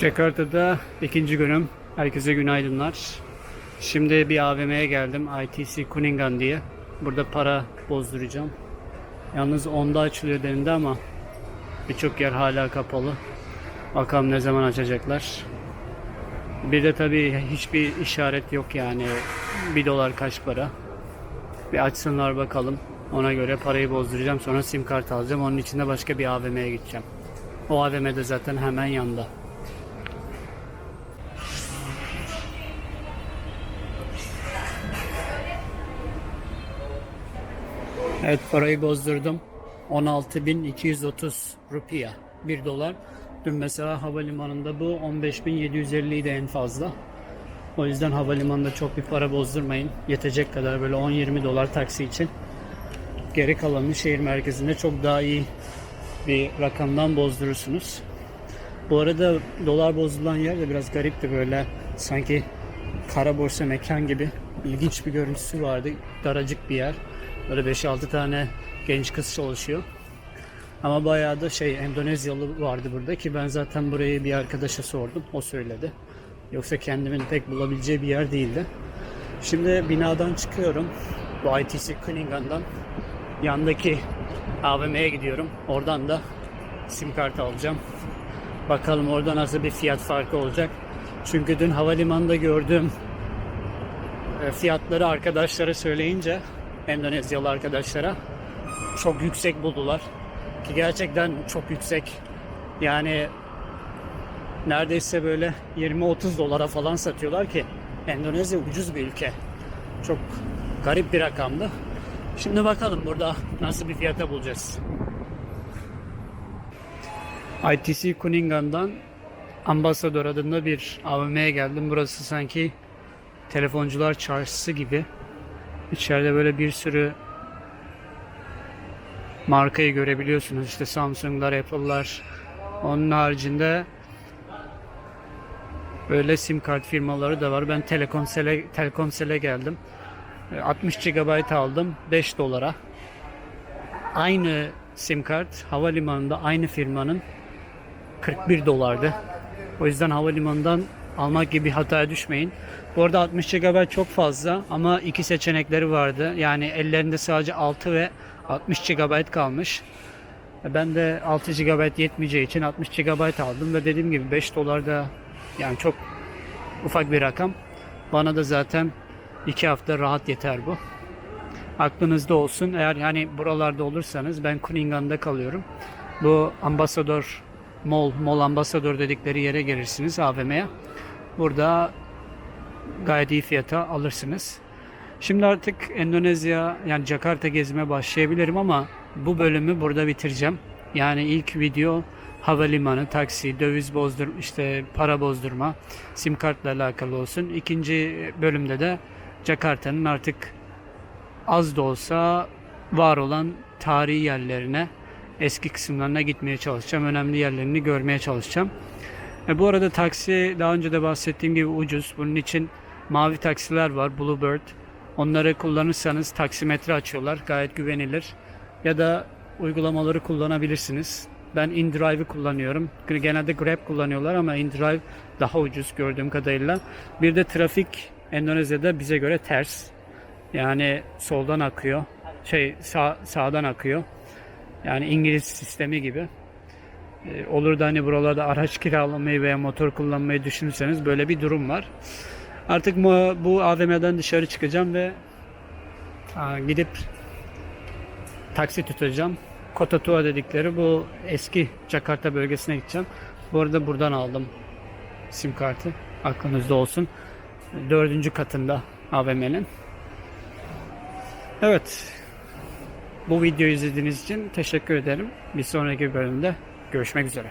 Jakarta'da ikinci günüm. Herkese günaydınlar. Şimdi bir AVM'ye geldim. ITC Kuningan diye. Burada para bozduracağım. Yalnız onda açılıyor denildi ama birçok yer hala kapalı. Bakalım ne zaman açacaklar. Bir de tabii hiçbir işaret yok yani. 1 dolar kaç para. Bir açsınlar bakalım. Ona göre parayı bozduracağım. Sonra sim kart alacağım. Onun için de başka bir AVM'ye gideceğim. O AVM de zaten hemen yanında. Evet parayı bozdurdum. 16.230 rupiya. 1 dolar. Dün mesela havalimanında bu 15.750 idi en fazla. O yüzden havalimanında çok bir para bozdurmayın. Yetecek kadar böyle 10-20 dolar taksi için. Geri kalanını şehir merkezinde çok daha iyi bir rakamdan bozdurursunuz. Bu arada dolar bozulan yer de biraz garipti böyle sanki kara borsa mekan gibi ilginç bir görüntüsü vardı. Daracık bir yer. Böyle 5-6 tane genç kız çalışıyor. Ama bayağı da şey Endonezyalı vardı burada ki ben zaten burayı bir arkadaşa sordum. O söyledi. Yoksa kendimin pek bulabileceği bir yer değildi. Şimdi binadan çıkıyorum. Bu ITC Kuningan'dan yandaki AVM'ye gidiyorum. Oradan da sim kart alacağım. Bakalım orada nasıl bir fiyat farkı olacak. Çünkü dün havalimanında gördüğüm e, fiyatları arkadaşlara söyleyince Endonezyalı arkadaşlara çok yüksek buldular. Ki gerçekten çok yüksek. Yani neredeyse böyle 20-30 dolara falan satıyorlar ki Endonezya ucuz bir ülke. Çok garip bir rakamdı. Şimdi bakalım burada nasıl bir fiyata bulacağız. ITC Kuningan'dan Ambassador adında bir AVM'ye geldim. Burası sanki telefoncular çarşısı gibi. İçeride böyle bir sürü markayı görebiliyorsunuz. İşte Samsung'lar, Apple'lar. Onun haricinde böyle sim kart firmaları da var. Ben Telekomsel'e Telkomsel'e geldim. E, 60 GB aldım 5 dolara. Aynı sim kart havalimanında aynı firmanın 41 dolardı. O yüzden havalimanından almak gibi bir hataya düşmeyin. Bu arada 60 GB çok fazla ama iki seçenekleri vardı. Yani ellerinde sadece 6 ve 60 GB kalmış. Ben de 6 GB yetmeyeceği için 60 GB aldım ve dediğim gibi 5 dolar da yani çok ufak bir rakam. Bana da zaten 2 hafta rahat yeter bu. Aklınızda olsun. Eğer yani buralarda olursanız ben Kuningan'da kalıyorum. Bu Ambassador Mall, Mall Ambassador dedikleri yere gelirsiniz AVM'ye. Burada gayet iyi fiyata alırsınız. Şimdi artık Endonezya yani Jakarta gezime başlayabilirim ama bu bölümü burada bitireceğim. Yani ilk video havalimanı, taksi, döviz bozdur, işte para bozdurma, sim kartla alakalı olsun. İkinci bölümde de Jakarta'nın artık az da olsa var olan tarihi yerlerine, eski kısımlarına gitmeye çalışacağım. Önemli yerlerini görmeye çalışacağım. E, bu arada taksi daha önce de bahsettiğim gibi ucuz. Bunun için mavi taksiler var, Bluebird. Onları kullanırsanız taksimetre açıyorlar. Gayet güvenilir. Ya da uygulamaları kullanabilirsiniz. Ben InDrive'ı kullanıyorum. Genelde Grab kullanıyorlar ama InDrive daha ucuz gördüğüm kadarıyla. Bir de trafik Endonezya'da bize göre ters. Yani soldan akıyor. Şey sağ, sağdan akıyor. Yani İngiliz sistemi gibi. Ee, olur da hani buralarda araç kiralamayı veya motor kullanmayı düşünürseniz böyle bir durum var. Artık bu, AVM'den dışarı çıkacağım ve gidip taksi tutacağım. Kota Tua dedikleri bu eski Jakarta bölgesine gideceğim. Bu arada buradan aldım sim kartı. Aklınızda olsun. Dördüncü katında AVM'nin. Evet. Bu videoyu izlediğiniz için teşekkür ederim. Bir sonraki bölümde görüşmek üzere.